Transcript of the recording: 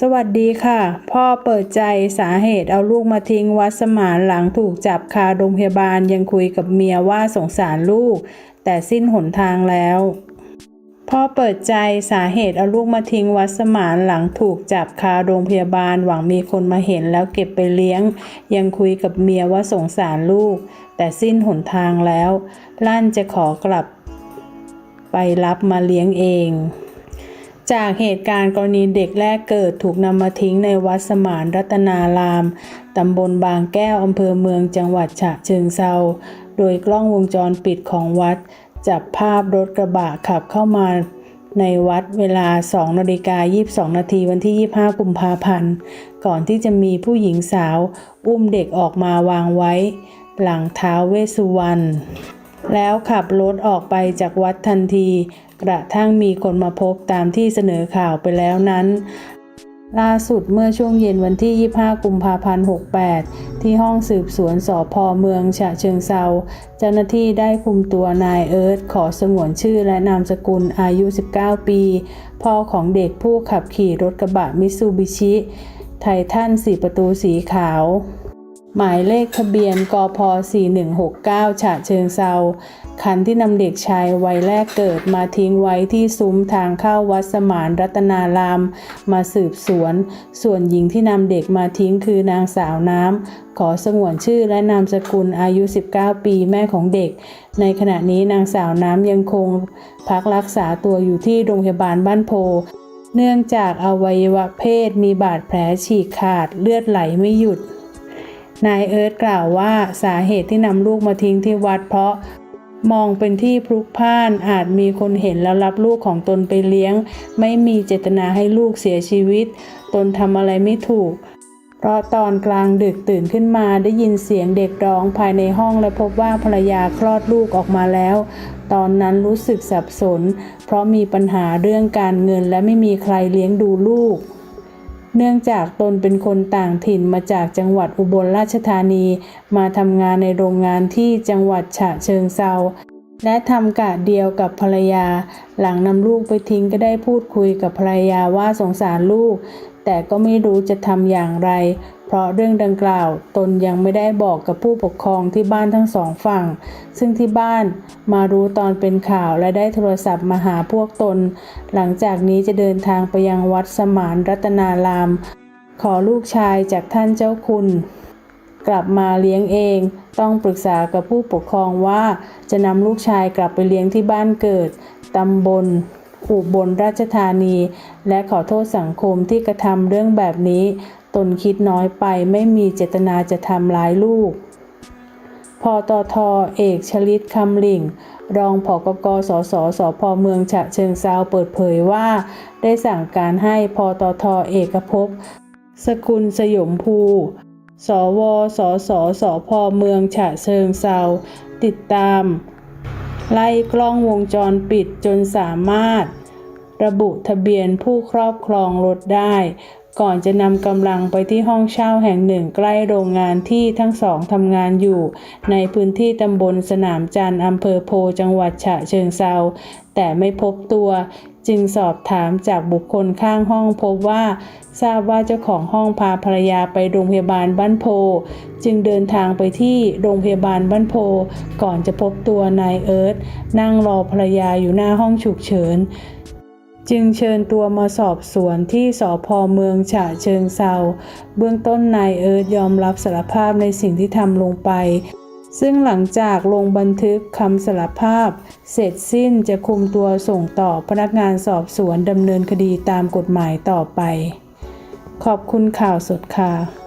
สวัสดีค่ะ พ่อเปิดใจสาเหตุเอาลูกมาทิ้งวัดสมานหลังถูกจับคาโรงพยาบาลยังคุยกับเมียว่าสงสารลูก แต่สิ้นหนทางแล้ว พ่อเปิดใจสาเหตุเอาลูกมาทิ้งวัดสมานหลังถูกจับคาโรงพยาบาลหวังมีคนมาเห็นแล้วเก็บไปเลี้ยง ยังคุยกับเมียว่าสงสารลูก แต่สิ้นหนทางแล้ว ลั่นจะขอกลับ ไปรับมาเลี้ยงเอง จากเหตุการณ์กรณีเด็กแรกเกิดถูกนำมาทิ้งในวัดสมานรัตนาราม ตำบลบางแก้วอำเภอเมืองจังหวัดฉะเชิงเซา โดยกล้องวงจรปิดของวัด จับภาพรถกระบะขับเข้ามาในวัดเวลา2นาฬิกา22 นาทีวันที่ 25 กุมภาพันธ์ ก่อนที่จะมีผู้หญิงสาว อุ้มเด็กออกมาวางไว้ หลังเท้าเวสุวรรณแล้วขับรถออกไปจากวัดทันที กระทั่งมีคนมาพบตามที่เสนอข่าวไปแล้วนั้น ล่าสุดเมื่อช่วงเย็นวันที่ 25 กุมภาพันธ์ 68 ที่ห้องสืบสวนสพเมืองฉะเชิงเซา เจ้าหน้าที่ได้คุมตัวนายเอิร์ธขอสงวนชื่อและนามสกุลอายุ 19 ปี พ่อของเด็กผู้ขับขี่รถกระบะมิตซูบิชิไททัน4ประตูสีขาว หมายเลขทะเบียนกพ4169 ฉะเชิงเซา คันที่นำเด็กชายวัยแรกเกิดมาทิ้งไว้ที่ซุ้มทางเข้าวัดสมานรัตนาราม มาสืบสวน ส่วนหญิงที่นำเด็กมาทิ้งคือนางสาวน้ำ ขอสงวนชื่อและนามสกุลอายุ 19 ปีแม่ของเด็ก ในขณะนี้นางสาวน้ำยังคง พักรักษาตัวอยู่ที่โรงพยาบาลบ้านโพเนื่องจากอวัยวะเพศมีบาดแผลฉีกขาดเลือดไหลไม่หยุด นายเอิร์ธกล่าวว่าสาเหตุที่นำลูกมาทิ้งที่วัดเพราะมองเป็นที่พลุกพล่านอาจมีคนเห็นแล้วรับลูกของตนไปเลี้ยง ไม่มีเจตนาให้ลูกเสียชีวิต ตนทำอะไรไม่ถูก เพราะตอนกลางดึกตื่นขึ้นมาได้ยินเสียงเด็กร้องภายในห้องและพบว่าภรรยาคลอดลูกออกมาแล้ว ตอนนั้นรู้สึกสับสน เพราะมีปัญหาเรื่องการเงินและไม่มีใครเลี้ยงดูลูก เนื่องจากตนเป็นคนต่างถิ่นมาจากจังหวัดอุบลราชธานี มาทำงานในโรงงานที่จังหวัดฉะเชิงเซาและทำกะเดียวกับภรรยา หลังนำลูกไปทิ้งก็ได้พูดคุยกับภรรยาว่าสงสารลูก แต่ก็ไม่รู้จะทำอย่างไร เพราะเรื่องดังกล่าวตนยังไม่ได้บอกกับผู้ปกครองที่บ้านทั้งสองฝั่ง ซึ่งที่บ้านมารู้ตอนเป็นข่าวและได้โทรศัพท์มาหาพวกตน หลังจากนี้จะเดินทางไปยังวัดสมานรัตนาราม ขอลูกชายจากท่านเจ้าคุณ กลับมาเลี้ยงเอง ต้องปรึกษากับผู้ปกครองว่าจะนำลูกชายกลับไปเลี้ยงที่บ้านเกิดตำบลอุบลราชธานี และขอโทษสังคมที่กระทำเรื่องแบบนี้ ตนคิดน้อยไปไม่มีเจตนาจะทำร้ายลูก พอตอทอเอกชลิตคำหลิ่ง รองผกกสสสพเมืองฉะเชิงเซาเปิดเผยว่า ได้สั่งการให้พอตอทอเอกภพสกุลสยมภู สวสสสพเมืองฉะเชิงเซาติดตาม ไล่กล้องวงจรปิดจนสามารถระบุทะเบียนผู้ครอบครองรถได้ ก่อนจะนำกำลังไปที่ห้องเช่าแห่งหนึ่งใกล้โรงงานที่ทั้งสองทำงานอยู่ ในพื้นที่ตำบลสนามจันทร์อำเภอโพจังหวัดฉะเชิงเซาแต่ไม่พบตัว จึงสอบถามจากบุคคลข้างห้องพบว่า ทราบว่าเจ้าของห้องพาภรรยาไปโรงพยาบาลบ้านโพ จึงเดินทางไปที่โรงพยาบาลบ้านโพ ก่อนจะพบตัวนายเอิร์ธนั่งรอภรรยาอยู่หน้าห้องฉุกเฉิน จึงเชิญตัวมาสอบสวนที่สพเมืองฉะเชิงเซาเบื้องต้นนายเอิร์ธยอมรับสารภาพในสิ่งที่ทำลงไป ซึ่งหลังจากลงบันทึกคำสารภาพ เสร็จสิ้นจะคุมตัวส่งต่อพนักงานสอบสวนดำเนินคดีตามกฎหมายต่อไป ขอบคุณข่าวสดค่ะ